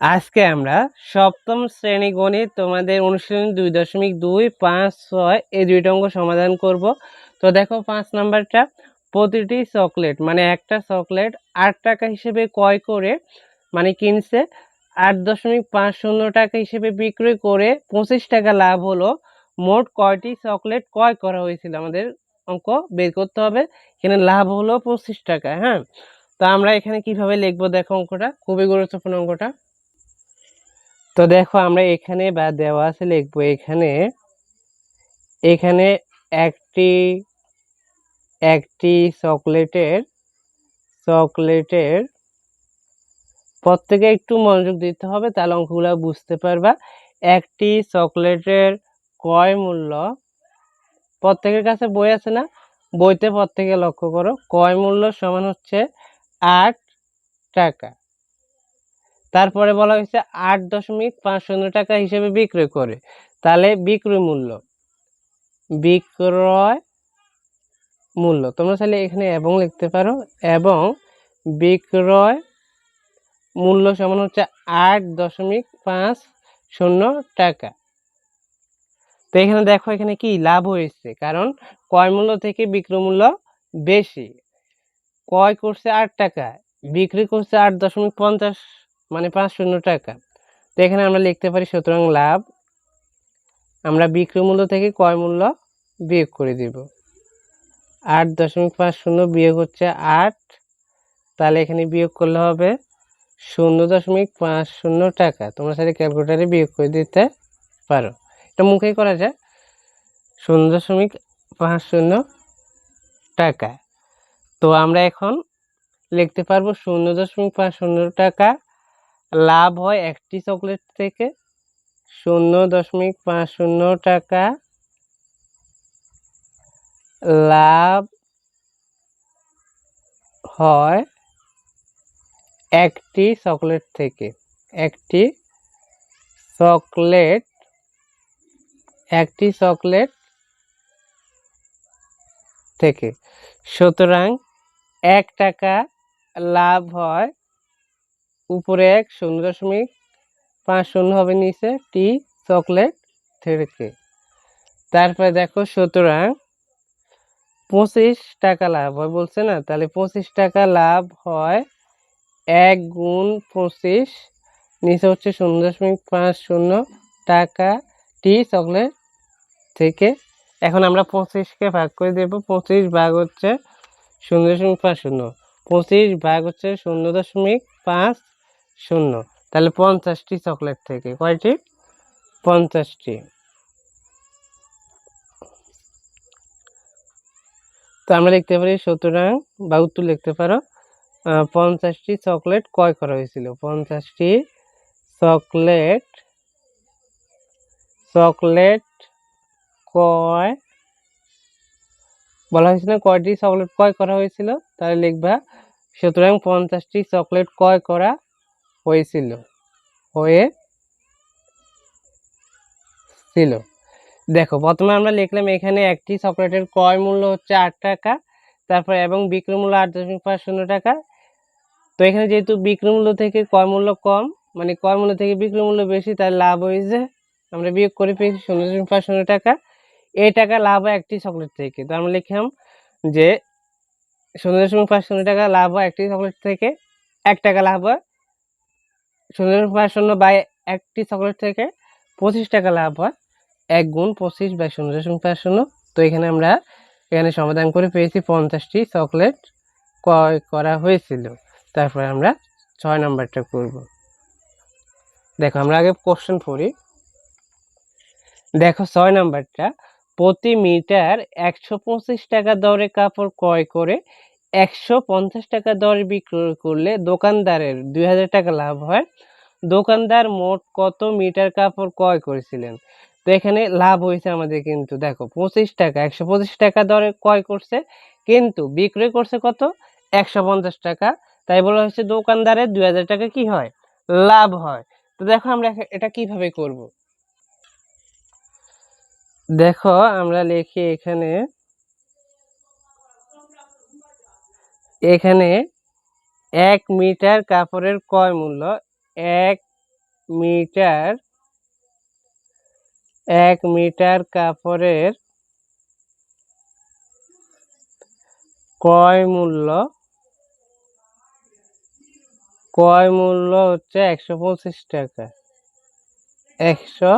আজকে আমরা সপ্তম শ্রেণি গণিত তোমাদের অনুশীলন দুই দশমিক দুই পাঁচ ছয় এই দুইটা অঙ্ক সমাধান করব। তো দেখো পাঁচ নাম্বারটা, প্রতিটি চকলেট মানে একটা চকলেট আট টাকা হিসেবে ক্রয় করে মানে কিনছে, আট দশমিক পাঁচ শূন্য টাকা হিসেবে বিক্রয় করে পঁচিশ টাকা লাভ হলো। মোট কয়টি চকলেট ক্রয় করা হয়েছিল? আমাদের অঙ্ক বের করতে হবে। এখানে লাভ হলো পঁচিশ টাকা হ্যাঁ? তো আমরা এখানে কীভাবে লিখব? দেখো অঙ্কটা, খুবই গুরুত্বপূর্ণ অঙ্কটা। তো দেখো আমরা এখানে বা দেওয়া আছে লিখব এখানে এখানে একটি একটি চকলেটের চকলেটের প্রত্যেকে একটু মনোযোগ দিতে হবে, তাহলে অঙ্কগুলো বুঝতে পারবা। একটি চকলেটের ক্রয় মূল্য, প্রত্যেকের কাছে বই আছে না? বইতে প্রত্যেকে লক্ষ্য করো, ক্রয় মূল্য সমান হচ্ছে আট টাকা। তারপরে বলা হয়েছে আট দশমিক পাঁচ শূন্য টাকা হিসেবে বিক্রয় করে। তাহলে বিক্রয় মূল্য। বিক্রয় মূল্য। তোমরা চাইলে এখানে এবং লিখতে পারো। এবং বিক্রয় মূল্য সমান হচ্ছে আট দশমিক পাঁচ শূন্য টাকা। তো এখানে দেখো এখানে কি লাভ হয়েছে। কারণ ক্রয় মূল্য থেকে বিক্রয় মূল্য বেশি। ক্রয় করছে আট টাকা বিক্রি করছে আট দশমিক পঞ্চাশ মানে পাঁচ শূন্য টাকা। তো এখানে আমরা লিখতে পারি, সুতরাং লাভ আমরা বিক্রয় মূল্য থেকে ক্রয় মূল্য বিয়োগ করে দিব। আট দশমিক পাঁচ শূন্য বিয়োগ হচ্ছে আট, তাহলে এখানে বিয়োগ করলে হবে শূন্য দশমিক পাঁচ শূন্য টাকা। তোমরা সাথে ক্যালকুলেটারে বিয়োগ করে দিতে পারো। এটা মুখেই করা যায়। শূন্য দশমিক পাঁচ শূন্য টাকা। তো আমরা এখন লিখতে পারব শূন্য দশমিক পাঁচ শূন্য টাকা লাভ হয় একটি চকলেট থেকে শূন্য দশমিক পাঁচ শূন্য টাকা। লাভ হয় একটি চকলেট থেকে। একটি চকলেট একটি চকলেট থেকে। সুতরাং এক টাকা লাভ হয় উপরে এক শূন্য দশমিক পাঁচ শূন্য হবে নিচে টি চকলেট থেকে তারপরে দেখো সুতরাং পঁচিশ টাকা লাভ হয়, বলছে না? তাহলে পঁচিশ টাকা লাভ হয় এক গুণ পঁচিশ, নিচে হচ্ছে শূন্য দশমিক পাঁচ শূন্য টাকা টি চকলেট থেকে এখন আমরা পঁচিশকে ভাগ করে দেব, পঁচিশ ভাগ হচ্ছে শূন্য দশমিক পাঁচ শূন্য। পঁচিশ ভাগ হচ্ছে শূন্য দশমিক পাঁচ শূন্য। তাহলে পঞ্চাশটি চকলেট থেকে। কয়টি? পঞ্চাশটি। তো আমরা লিখতে পারি সুতরাং বা উত্তর লিখতে পারো পঞ্চাশটি চকলেট ক্রয় করা হয়েছিল। পঞ্চাশটি চকলেট চকলেট ক্রয় বলা হয়েছিল কয়টি চকলেট ক্রয় করা হয়েছিল? তাহলে লিখবা সুতরাং পঞ্চাশটি চকলেট ক্রয় করা হয়েছিল হয়ে ছিল দেখো, প্রথমে আমরা লিখলাম এখানে একটি চকলেটের ক্রয় মূল্য হচ্ছে আট টাকা, তারপর এবং বিক্রয় মূল্য আট দশমিক পাঁচ শূন্য টাকা। তো এখানে যেহেতু বিক্রয় মূল্য থেকে ক্রয় মূল্য কম মানে ক্রয় মূল্য থেকে বিক্রয় মূল্য বেশি তাই লাভ হয়েছে, আমরা বিয়োগ করে পেয়েছি শূন্য দশমিক পাঁচ শূন্য টাকা। এই টাকা লাভ হয় একটি চকলেট থেকে, তো আমরা লিখলাম যে শূন্য দশমিক পাঁচ শূন্য টাকা লাভ হয় একটি চকলেট থেকে, এক টাকা লাভ হয় শূন্য দশমিক শূন্য বাই একটি চকলেট থেকে পঁচিশ টাকা লাভ হয়। এক গুণ পঁচিশ বাই দশমিক পাঁচ শূন্য। তো এখানে আমরা এখানে সমাধান করে পেয়েছি পঞ্চাশটি চকলেট ক্রয় করা হয়েছিল। তারপরে আমরা ছয় নাম্বারটা করব। দেখো আমরা আগে কোশ্চেন পড়ি। দেখো ছয় নাম্বারটা, প্রতি মিটার একশো পঁচিশ টাকা দরে কাপড় ক্রয় করে একশো পঞ্চাশ টাকা দরে বিক্রয় করলে দোকানদারের দুই হাজার টাকা লাভ হয়। দোকানদার মোট কত মিটার কাপড় ক্রয় করেছিলেন? তো এখানে লাভ হয়েছে আমাদের কিন্তু, দেখো, পঁচিশ টাকা, একশো পঁচিশ টাকা দরে ক্রয় করছে, কিন্তু বিক্রয় করছে কত? একশো পঞ্চাশ টাকা। তাই বলা হয়েছে দোকানদারের দুই হাজার টাকা কি হয়? লাভ হয়। তো দেখো আমরা এটা কীভাবে করব? দেখো, আমরা লিখি এখানে এখানে এক মিটার কাপড়ের ক্রয় মূল্য এক মিটার এক মিটার কাপড়ের ক্রয় মূল্য ক্রয় মূল্য হচ্ছে একশো পঁচিশ টাকা। একশো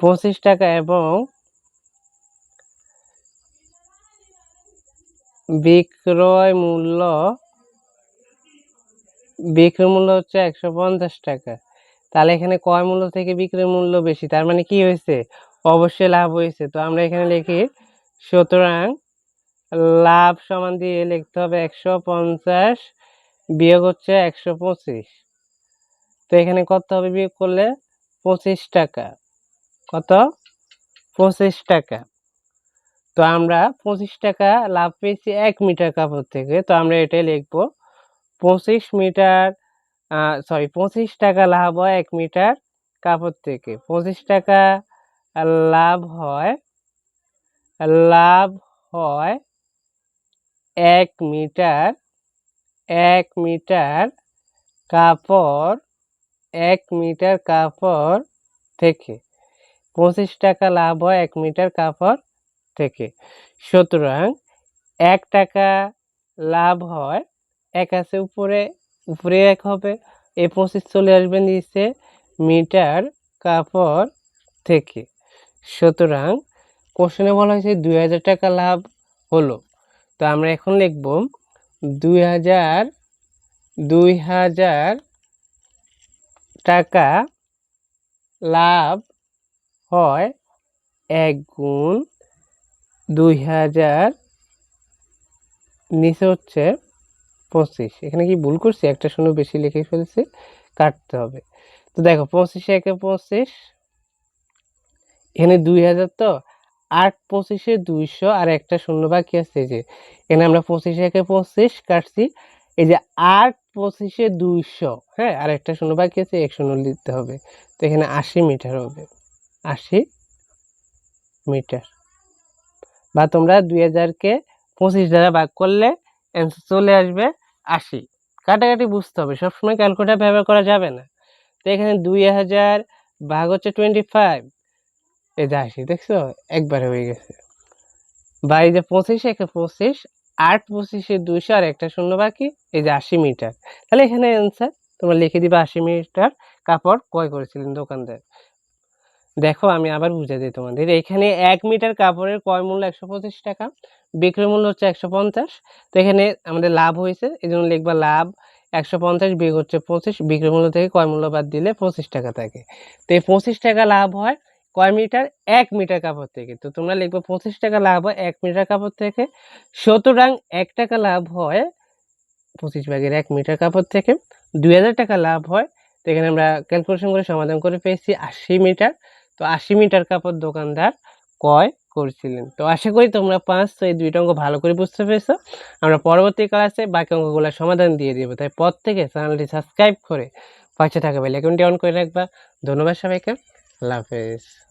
পঁচিশ টাকা এবং বিক্রয় মূল্য বিক্রয় মূল্য হচ্ছে একশো পঞ্চাশ টাকা। তাহলে এখানে ক্রয় মূল্য থেকে বিক্রয় মূল্য বেশি, তার মানে কি হয়েছে? অবশ্যই লাভ হয়েছে। তো আমরা এখানে লিখি, সুতরাং লাভ সমান দিয়ে লিখতে হবে একশো পঞ্চাশ বিয়োগ হচ্ছে একশো পঁচিশ। তো এখানে কত হবে বিয়োগ করলে? পঁচিশ টাকা। কত? পঁচিশ টাকা। তো আমরা পঁচিশ টাকা লাভ পেয়েছি এক মিটার কাপড় থেকে। তো আমরা এটাই লিখব পঁচিশ মিটার সরি পঁচিশ টাকা লাভ হয় এক মিটার কাপড় থেকে। পঁচিশ টাকা লাভ হয় লাভ হয় এক মিটার এক মিটার কাপড়, এক মিটার কাপড় থেকে। পঁচিশ টাকা লাভ হয় এক মিটার কাপড় থেকে। সুতরাং এক টাকা লাভ হয় এক আছে উপরে উপরে এক হবে। এই পঁচিশ চলে আসবে নিচে মিটার কাপড় থেকে। সুতরাং কোশ্চেনে বলা হয়েছে দুই হাজার টাকা লাভ হলো। তো আমরা এখন লিখব দুই হাজার দুই হাজার টাকা লাভ হয় এক গুণ দুই হাজার। নিচে হচ্ছে পঁচিশ। এখানে কি ভুল করছি? একটা শূন্য বেশি লিখে ফেলছি, কাটতে হবে। তো দেখো, পঁচিশে একে পঁচিশ, এখানে দুই হাজার তো আট পঁচিশে দুইশো, আর একটা শূন্য বাকি আছে যে। এখানে আমরা পঁচিশে একে পঁচিশ কাটছি, এই যে আট পঁচিশে দুইশো হ্যাঁ আর একটা শূন্য বাকি আছে, এক শূন্য লিখতে হবে। তো এখানে আশি মিটার হবে, আশি মিটার। বা তোমরা দুই হাজারকে পঁচিশ দ্বারা ভাগ করলে অ্যান্সার চলে আসবে আশি। কাটাকাটি বুঝতে হবে, সবসময় ক্যালকুলেটার ব্যবহার করা যাবে না। তো এখানে দুই হাজার ভাগ হচ্ছে টোয়েন্টি ফাইভ এই যে আশি, দেখছ? একবারে হয়ে গেছে। বা যে পঁচিশ, একে পঁচিশ, আট পঁচিশে দুইশো আর একটা শূন্য বাকি, এই যে আশি মিটার। তাহলে এখানে অ্যান্সার তোমরা লিখে দিবে আশি মিটার কাপড় ক্রয় করেছিলেন দোকানদার। দেখো, আমি আবার বুঝে দিই তোমাদের। এখানে এক মিটার কাপড়ের ক্রয় মূল্য একশো পঁচিশ টাকা, বিক্রয় মূল্য হচ্ছে একশো পঞ্চাশ। তো এখানে আমাদের লাভ হয়েছে, এই জন্য লিখবা লাভ, একশো পঞ্চাশ বিয়োগ হচ্ছে পঁচিশ, বিক্রয় মূল্য থেকে ক্রয় মূল্য বাদ দিলে পঁচিশ টাকা থাকে। তো এই পঁচিশ টাকা লাভ হয় কয় মিটার এক মিটার কাপড় থেকে। তো তোমরা লিখবে পঁচিশ টাকা লাভ হয় এক মিটার কাপড় থেকে, সুতরাং এক টাকা লাভ হয় পঁচিশ ভাগের এক মিটার কাপড় থেকে, দুই হাজার টাকা লাভ হয়। তো এখানে আমরা ক্যালকুলেশন করে সমাধান করে পেয়েছি আশি মিটার। তো আশি মিটার কাপড় দোকানদার কয় করছিলেন। তো আশা করি তোমরা পাঁচ তো এই দুইটা অঙ্ক ভালো করে বুঝতে পেরেছ। আমরা পরবর্তী ক্লাসে বাকি অঙ্কগুলোর সমাধান দিয়ে দেবো। তাই পর থেকে চ্যানেলটি সাবস্ক্রাইব করে পাশে থাকা বেল আইকনটি অন করে রাখবা। ধন্যবাদ সবাইকে। আল্লাহ হাফেজ।